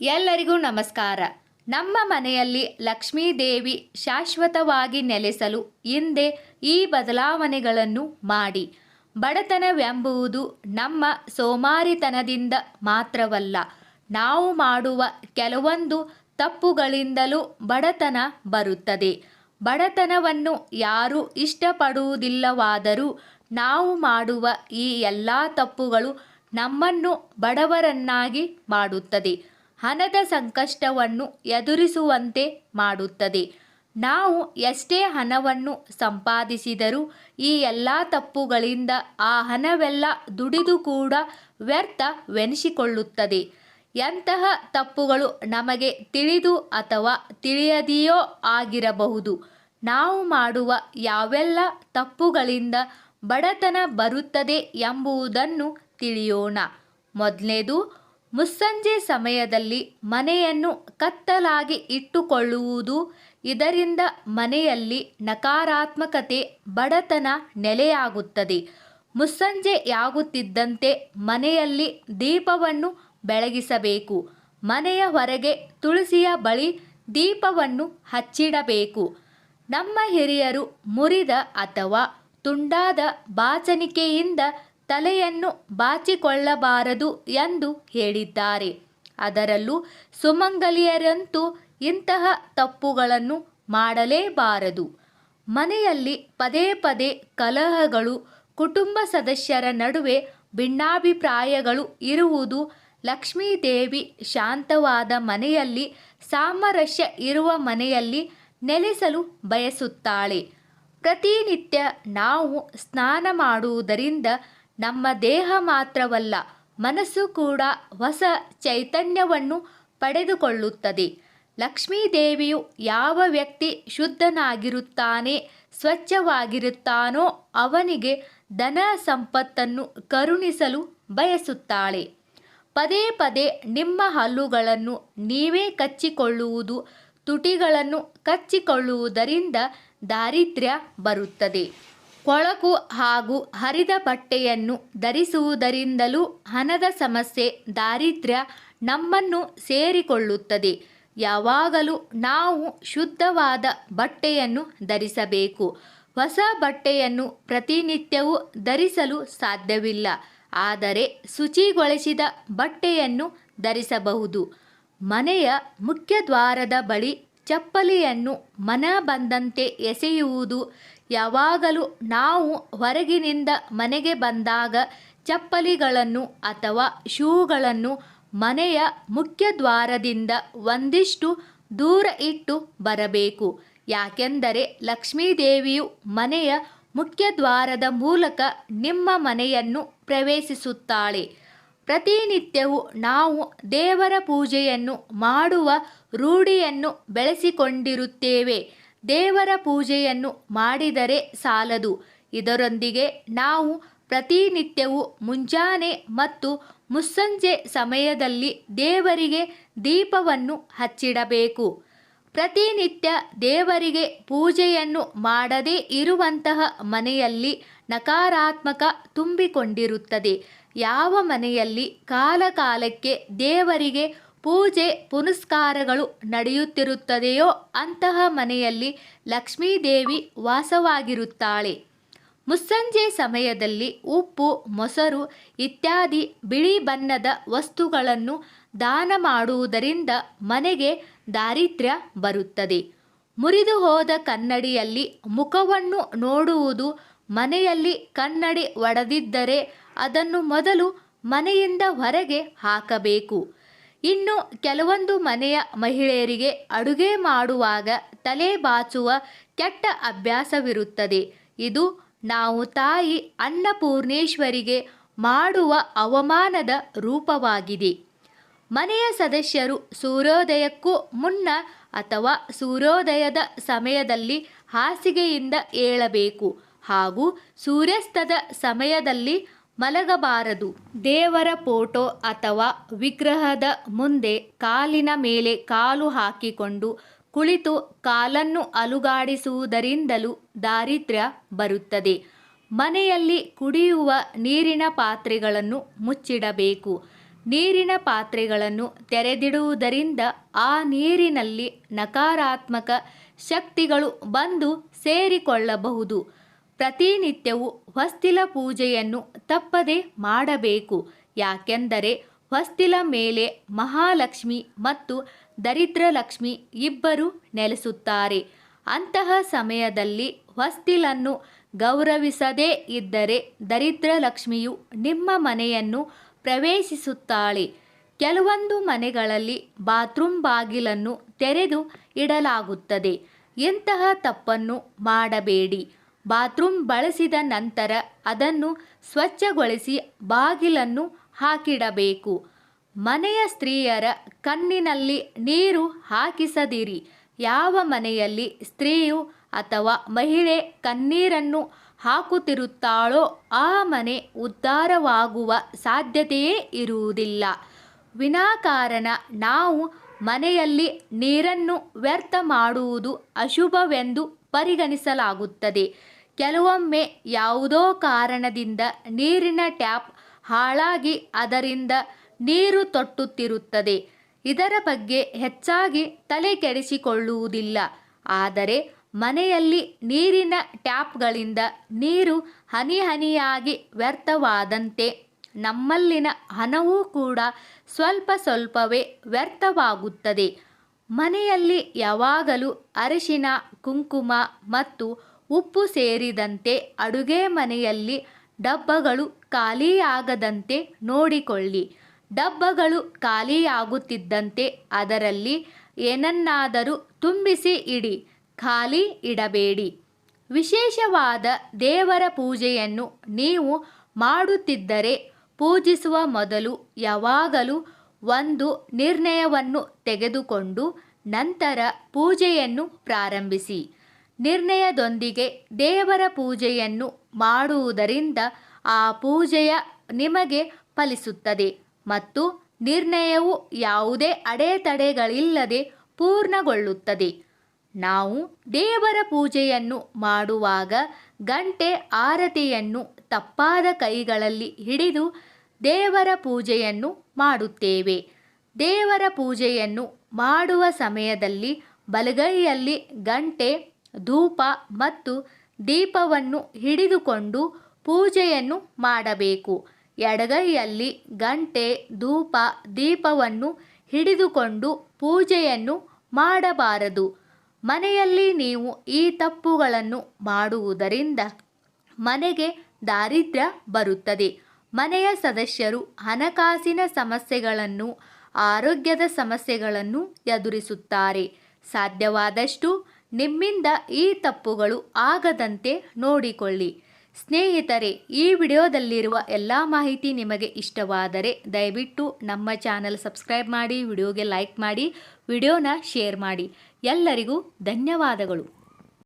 ಎಲ್ಲರಿಗೂ ನಮಸ್ಕಾರ. ನಮ್ಮ ಮನೆಯಲ್ಲಿ ಲಕ್ಷ್ಮೀದೇವಿ ಶಾಶ್ವತವಾಗಿ ನೆಲೆಸಲು ಹಿಂದೆ ಈ ಬದಲಾವಣೆಗಳನ್ನು ಮಾಡಿ. ಬಡತನವೆಂಬುವುದು ನಮ್ಮ ಸೋಮಾರಿತನದಿಂದ ಮಾತ್ರವಲ್ಲ, ನಾವು ಮಾಡುವ ಕೆಲವೊಂದು ತಪ್ಪುಗಳಿಂದಲೂ ಬಡತನ ಬರುತ್ತದೆ. ಬಡತನವನ್ನು ಯಾರೂ ಇಷ್ಟಪಡುವುದಿಲ್ಲವಾದರೂ ನಾವು ಮಾಡುವ ಈ ಎಲ್ಲ ತಪ್ಪುಗಳು ನಮ್ಮನ್ನು ಬಡವರನ್ನಾಗಿ ಮಾಡುತ್ತದೆ. ಹಣದ ಸಂಕಷ್ಟವನ್ನು ಎದುರಿಸುವಂತೆ ಮಾಡುತ್ತದೆ. ನಾವು ಎಷ್ಟೇ ಹಣವನ್ನು ಸಂಪಾದಿಸಿದರೂ ಈ ಎಲ್ಲ ತಪ್ಪುಗಳಿಂದ ಆ ಹಣವೆಲ್ಲ ದುಡಿದು ಕೂಡ ವ್ಯರ್ಥವೆನಿಸಿಕೊಳ್ಳುತ್ತದೆ ಎಂತಹ ತಪ್ಪುಗಳು ನಮಗೆ ತಿಳಿದು ಅಥವಾ ತಿಳಿಯದೆಯೋ ಆಗಿರಬಹುದು. ನಾವು ಮಾಡುವ ಯಾವೆಲ್ಲ ತಪ್ಪುಗಳಿಂದ ಬಡತನ ಬರುತ್ತದೆ ಎಂಬುದನ್ನು ತಿಳಿಯೋಣ. ಮೊದಲನೇದು ಮುಸ್ಸಂಜೆ ಸಮಯದಲ್ಲಿ ಮನೆಯನ್ನು ಕತ್ತಲಾಗಿ ಇಟ್ಟುಕೊಳ್ಳುವುದು, ಇದರಿಂದ ಮನೆಯಲ್ಲಿ ನಕಾರಾತ್ಮಕತೆ, ಬಡತನ ನೆಲೆಯಾಗುತ್ತದೆ. ಮುಸ್ಸಂಜೆಯಾಗುತ್ತಿದ್ದಂತೆ ಮನೆಯಲ್ಲಿ ದೀಪವನ್ನು ಬೆಳಗಿಸಬೇಕು. ಮನೆಯ ಹೊರಗೆ ತುಳಸಿಯ ಬಳಿ ದೀಪವನ್ನು ಹಚ್ಚಿಡಬೇಕು. ನಮ್ಮ ಹಿರಿಯರು ಮುರಿದ ಅಥವಾ ತುಂಡಾದ ಬಾಚಣಿಕೆಯಿಂದ ತಲೆಯನ್ನು ಬಾಚಿಕೊಳ್ಳಬಾರದು ಎಂದು ಹೇಳಿದ್ದಾರೆ. ಅದರಲ್ಲೂ ಸುಮಂಗಲಿಯರಂತೂ ಇಂತಹ ತಪ್ಪುಗಳನ್ನು ಮಾಡಲೇಬಾರದು. ಮನೆಯಲ್ಲಿ ಪದೇ ಪದೇ ಕಲಹಗಳು, ಕುಟುಂಬ ಸದಸ್ಯರ ನಡುವೆ ಭಿನ್ನಾಭಿಪ್ರಾಯಗಳು ಇರುವುದು ಲಕ್ಷ್ಮೀದೇವಿ ಶಾಂತವಾದ ಮನೆಯಲ್ಲಿ ಸಾಮರಸ್ಯ ಇರುವ ಮನೆಯಲ್ಲಿ ನೆಲೆಸಲು ಬಯಸುತ್ತಾಳೆ. ಪ್ರತಿನಿತ್ಯ ನಾವು ಸ್ನಾನ ಮಾಡುವುದರಿಂದ ನಮ್ಮ ದೇಹ ಮಾತ್ರವಲ್ಲ, ಮನಸ್ಸು ಕೂಡ ಹೊಸ ಚೈತನ್ಯವನ್ನು ಪಡೆದುಕೊಳ್ಳುತ್ತದೆ. ಲಕ್ಷ್ಮೀದೇವಿಯು ಯಾವ ವ್ಯಕ್ತಿ ಶುದ್ಧನಾಗಿರುತ್ತಾನೆ, ಸ್ವಚ್ಛವಾಗಿರುತ್ತಾನೋ ಅವನಿಗೆ ಧನ ಸಂಪತ್ತನ್ನು ಕರುಣಿಸಲು ಬಯಸುತ್ತಾಳೆ. ಪದೇ ಪದೇ ನಿಮ್ಮ ಹಲ್ಲುಗಳನ್ನು ನೀವೇ ಕಚ್ಚಿಕೊಳ್ಳುವುದು, ತುಟಿಗಳನ್ನು ಕಚ್ಚಿಕೊಳ್ಳುವುದರಿಂದ ದಾರಿದ್ರ್ಯ ಬರುತ್ತದೆ. ಕೊಳಕು ಹಾಗೂ ಹರಿದ ಬಟ್ಟೆಯನ್ನು ಧರಿಸುವುದರಿಂದಲೂ ಹಣದ ಸಮಸ್ಯೆ, ದಾರಿದ್ರ್ಯ ನಮ್ಮನ್ನು ಸೇರಿಕೊಳ್ಳುತ್ತದೆ. ಯಾವಾಗಲೂ ನಾವು ಶುದ್ಧವಾದ ಬಟ್ಟೆಯನ್ನು ಧರಿಸಬೇಕು. ಹೊಸ ಬಟ್ಟೆಯನ್ನು ಪ್ರತಿನಿತ್ಯವೂ ಧರಿಸಲು ಸಾಧ್ಯವಿಲ್ಲ. ಆದರೆ ಶುಚಿಗೊಳಿಸಿದ ಬಟ್ಟೆಯನ್ನು ಧರಿಸಬಹುದು. ಮನೆಯ ಮುಖ್ಯ ದ್ವಾರದ ಬಳಿ ಚಪ್ಪಲಿಯನ್ನು ಮನ ಬಂದಂತೆ ಎಸೆಯುವುದು ಯಾವಾಗಲೂ ನಾವು ಹೊರಗಿನಿಂದ ಮನೆಗೆ ಬಂದಾಗ ಚಪ್ಪಲಿಗಳನ್ನು ಅಥವಾ ಶೂಗಳನ್ನು ಮನೆಯ ಮುಖ್ಯ ದ್ವಾರದಿಂದ ಒಂದಿಷ್ಟು ದೂರ ಇಟ್ಟು ಬರಬೇಕು. ಯಾಕೆಂದರೆ ಲಕ್ಷ್ಮೀದೇವಿಯು ಮನೆಯ ಮುಖ್ಯ ದ್ವಾರದ ಮೂಲಕ ನಿಮ್ಮ ಮನೆಯನ್ನು ಪ್ರವೇಶಿಸುತ್ತಾಳೆ. ಪ್ರತಿನಿತ್ಯವೂ ನಾವು ದೇವರ ಪೂಜೆಯನ್ನು ಮಾಡುವ ರೂಢಿಯನ್ನು ಬೆಳೆಸಿಕೊಂಡಿರುತ್ತೇವೆ. ದೇವರ ಪೂಜೆಯನ್ನು ಮಾಡಿದರೆ ಸಾಲದು. ಇದರೊಂದಿಗೆ ನಾವು ಪ್ರತಿನಿತ್ಯವೂ ಮುಂಜಾನೆ ಮತ್ತು ಮುಸ್ಸಂಜೆ ಸಮಯದಲ್ಲಿ ದೇವರಿಗೆ ದೀಪವನ್ನು ಹಚ್ಚಿಡಬೇಕು. ಪ್ರತಿನಿತ್ಯ ದೇವರಿಗೆ ಪೂಜೆಯನ್ನು ಮಾಡದೇ ಇರುವಂತಹ ಮನೆಯಲ್ಲಿ ನಕಾರಾತ್ಮಕ ತುಂಬಿಕೊಂಡಿರುತ್ತದೆ. ಯಾವ ಮನೆಯಲ್ಲಿ ಕಾಲಕಾಲಕ್ಕೆ ದೇವರಿಗೆ ಪೂಜೆ ಪುನಸ್ಕಾರಗಳು ನಡೆಯುತ್ತಿರುತ್ತದೆಯೋ ಅಂತಹ ಮನೆಯಲ್ಲಿ ಲಕ್ಷ್ಮೀದೇವಿ ವಾಸವಾಗಿರುತ್ತಾಳೆ. ಮುಸ್ಸಂಜೆ ಸಮಯದಲ್ಲಿ ಉಪ್ಪು, ಮೊಸರು ಇತ್ಯಾದಿ ಬಿಳಿ ಬಣ್ಣದ ವಸ್ತುಗಳನ್ನು ದಾನ ಮಾಡುವುದರಿಂದ ಮನೆಗೆ ದಾರಿದ್ರ್ಯ ಬರುತ್ತದೆ. ಮುರಿದು ಹೋದ ಕನ್ನಡಿಯಲ್ಲಿ ಮುಖವನ್ನು ನೋಡುವುದು ಮನೆಯಲ್ಲಿ ಕನ್ನಡಿ ಒಡೆದಿದ್ದರೆ ಅದನ್ನು ಮೊದಲು ಮನೆಯಿಂದ ಹೊರಗೆ ಹಾಕಬೇಕು. ಇನ್ನು ಕೆಲವೊಂದು ಮನೆಯ ಮಹಿಳೆಯರಿಗೆ ಅಡುಗೆ ಮಾಡುವಾಗ ತಲೆ ಬಾಚುವ ಕೆಟ್ಟ ಅಭ್ಯಾಸವಿರುತ್ತದೆ. ಇದು ನಾವು ತಾಯಿ ಅನ್ನಪೂರ್ಣೇಶ್ವರಿಗೆ ಮಾಡುವ ಅವಮಾನದ ರೂಪವಾಗಿದೆ. ಮನೆಯ ಸದಸ್ಯರು ಸೂರ್ಯೋದಯಕ್ಕೂ ಮುನ್ನ ಅಥವಾ ಸೂರ್ಯೋದಯದ ಸಮಯದಲ್ಲಿ ಹಾಸಿಗೆಯಿಂದ ಏಳಬೇಕು ಹಾಗೂ ಸೂರ್ಯಾಸ್ತದ ಸಮಯದಲ್ಲಿ ಮಲಗಬಾರದು. ದೇವರ ಫೋಟೋ ಅಥವಾ ವಿಗ್ರಹದ ಮುಂದೆ ಕಾಲಿನ ಮೇಲೆ ಕಾಲು ಹಾಕಿಕೊಂಡು ಕುಳಿತು ಕಾಲನ್ನು ಅಲುಗಾಡಿಸುವುದರಿಂದಲೂ ದಾರಿದ್ರ್ಯ ಬರುತ್ತದೆ. ಮನೆಯಲ್ಲಿ ಕುಡಿಯುವ ನೀರಿನ ಪಾತ್ರೆಗಳನ್ನು ಮುಚ್ಚಿಡಬೇಕು. ನೀರಿನ ಪಾತ್ರೆಗಳನ್ನು ತೆರೆದಿಡುವುದರಿಂದ ಆ ನೀರಿನಲ್ಲಿ ನಕಾರಾತ್ಮಕ ಶಕ್ತಿಗಳು ಬಂದು ಸೇರಿಕೊಳ್ಳಬಹುದು. ಪ್ರತಿನಿತ್ಯವೂ ಹೊಸ್ತಿಲ ಪೂಜೆಯನ್ನು ತಪ್ಪದೆ ಮಾಡಬೇಕು. ಯಾಕೆಂದರೆ ಹೊಸ್ತಿಲ ಮೇಲೆ ಮಹಾಲಕ್ಷ್ಮಿ ಮತ್ತು ದರಿದ್ರಲಕ್ಷ್ಮಿ ಇಬ್ಬರು ನೆಲೆಸುತ್ತಾರೆ. ಅಂತಹ ಸಮಯದಲ್ಲಿ ಹೊಸ್ತಿಲನ್ನು ಗೌರವಿಸದೇ ಇದ್ದರೆ ದರಿದ್ರಲಕ್ಷ್ಮಿಯು ನಿಮ್ಮ ಮನೆಯನ್ನು ಪ್ರವೇಶಿಸುತ್ತಾಳೆ. ಕೆಲವೊಂದು ಮನೆಗಳಲ್ಲಿ ಬಾತ್ರೂಮ್ ಬಾಗಿಲನ್ನು ತೆರೆದು ಇಡಲಾಗುತ್ತದೆ. ಇಂತಹ ತಪ್ಪನ್ನು ಮಾಡಬೇಡಿ. ಬಾತ್ರೂಮ್ ಬಳಸಿದ ನಂತರ ಅದನ್ನು ಸ್ವಚ್ಛಗೊಳಿಸಿ ಬಾಗಿಲನ್ನು ಹಾಕಿಡಬೇಕು. ಮನೆಯ ಸ್ತ್ರೀಯರ ಕಣ್ಣಿನಲ್ಲಿ ನೀರು ಹಾಕಿಸದಿರಿ. ಯಾವ ಮನೆಯಲ್ಲಿ ಸ್ತ್ರೀಯು ಅಥವಾ ಮಹಿಳೆ ಕಣ್ಣೀರನ್ನು ಹಾಕುತ್ತಿರುತ್ತಾಳೋ ಆ ಮನೆ ಉದ್ಧಾರವಾಗುವ ಸಾಧ್ಯತೆಯೇ ಇರುವುದಿಲ್ಲ. ವಿನಾಕಾರಣ ನಾವು ಮನೆಯಲ್ಲಿ ನೀರನ್ನು ವ್ಯರ್ಥ ಮಾಡುವುದು ಅಶುಭವೆಂದು ಪರಿಗಣಿಸಲಾಗುತ್ತದೆ. ಕೆಲವೊಮ್ಮೆ ಯಾವುದೋ ಕಾರಣದಿಂದ ನೀರಿನ ಟ್ಯಾಪ್ ಹಾಳಾಗಿ ಅದರಿಂದ ನೀರು ತೊಟ್ಟುತ್ತಿರುತ್ತದೆ. ಇದರ ಬಗ್ಗೆ ಹೆಚ್ಚಾಗಿ ತಲೆ ಕೆಡಿಸಿಕೊಳ್ಳುವುದಿಲ್ಲ. ಆದರೆ ಮನೆಯಲ್ಲಿ ನೀರಿನ ಟ್ಯಾಪ್ಗಳಿಂದ ನೀರು ಹನಿ ಹನಿಯಾಗಿ ವ್ಯರ್ಥವಾದಂತೆ ನಮ್ಮಲ್ಲಿನ ಹಣವೂ ಕೂಡ ಸ್ವಲ್ಪ ಸ್ವಲ್ಪವೇ ವ್ಯರ್ಥವಾಗುತ್ತದೆ. ಮನೆಯಲ್ಲಿ ಯಾವಾಗಲೂ ಅರಿಶಿನ, ಕುಂಕುಮ ಮತ್ತು ಉಪ್ಪು ಸೇರಿದಂತೆ ಅಡುಗೆ ಮನೆಯಲ್ಲಿ ಡಬ್ಬಗಳು ಖಾಲಿಯಾಗದಂತೆ ನೋಡಿಕೊಳ್ಳಿ. ಡಬ್ಬಗಳು ಖಾಲಿಯಾಗುತ್ತಿದ್ದಂತೆ ಅದರಲ್ಲಿ ಏನನ್ನಾದರೂ ತುಂಬಿಸಿ ಇಡಿ. ಖಾಲಿ ಇಡಬೇಡಿ. ವಿಶೇಷವಾದ ದೇವರ ಪೂಜೆಯನ್ನು ನೀವು ಮಾಡುತ್ತಿದ್ದರೆ ಪೂಜಿಸುವ ಮೊದಲು ಯಾವಾಗಲೂ ಒಂದು ನಿರ್ಣಯವನ್ನು ತೆಗೆದುಕೊಂಡು ನಂತರ ಪೂಜೆಯನ್ನು ಪ್ರಾರಂಭಿಸಿ. ನಿರ್ಣಯದೊಂದಿಗೆ ದೇವರ ಪೂಜೆಯನ್ನು ಮಾಡುವುದರಿಂದ ಆ ಪೂಜೆಯ ನಿಮಗೆ ಫಲಿಸುತ್ತದೆ ಮತ್ತು ನಿರ್ಣಯವು ಯಾವುದೇ ಅಡೆತಡೆಗಳಿಲ್ಲದೆ ಪೂರ್ಣಗೊಳ್ಳುತ್ತದೆ. ನಾವು ದೇವರ ಪೂಜೆಯನ್ನು ಮಾಡುವಾಗ ಗಂಟೆ ಆರತಿಯನ್ನು ತಪ್ಪಾದ ಕೈಗಳಲ್ಲಿ ಹಿಡಿದು ದೇವರ ಪೂಜೆಯನ್ನು ಮಾಡುತ್ತೇವೆ. ದೇವರ ಪೂಜೆಯನ್ನು ಮಾಡುವ ಸಮಯದಲ್ಲಿ ಬಲಗೈಯಲ್ಲಿ ಗಂಟೆ ಧೂಪ ಮತ್ತು ದೀಪವನ್ನು ಹಿಡಿದುಕೊಂಡು ಪೂಜೆಯನ್ನು ಮಾಡಬೇಕು. ಎಡಗೈಯಲ್ಲಿ ಗಂಟೆ, ಧೂಪ, ದೀಪವನ್ನು ಹಿಡಿದುಕೊಂಡು ಪೂಜೆಯನ್ನು ಮಾಡಬಾರದು. ಮನೆಯಲ್ಲಿ ನೀವು ಈ ತಪ್ಪುಗಳನ್ನು ಮಾಡುವುದರಿಂದ ಮನೆಗೆ ದಾರಿದ್ರ್ಯ ಬರುತ್ತದೆ. ಮನೆಯ ಸದಸ್ಯರು ಹಣಕಾಸಿನ ಸಮಸ್ಯೆಗಳನ್ನು, ಆರೋಗ್ಯದ ಸಮಸ್ಯೆಗಳನ್ನು ಎದುರಿಸುತ್ತಾರೆ. ಸಾಧ್ಯವಾದಷ್ಟು ನಿಮ್ಮಿಂದ ಈ ತಪ್ಪುಗಳು ಆಗದಂತೆ ನೋಡಿಕೊಳ್ಳಿ. ಸ್ನೇಹಿತರೆ, ಈ ವಿಡಿಯೋದಲ್ಲಿರುವ ಎಲ್ಲ ಮಾಹಿತಿ ನಿಮಗೆ ಇಷ್ಟವಾದರೆ ದಯವಿಟ್ಟು ನಮ್ಮ ಚಾನಲ್ ಸಬ್ಸ್ಕ್ರೈಬ್ ಮಾಡಿ, ವಿಡಿಯೋಗೆ ಲೈಕ್ ಮಾಡಿ, ವಿಡಿಯೋನ ಶೇರ್ ಮಾಡಿ. ಎಲ್ಲರಿಗೂ ಧನ್ಯವಾದಗಳು.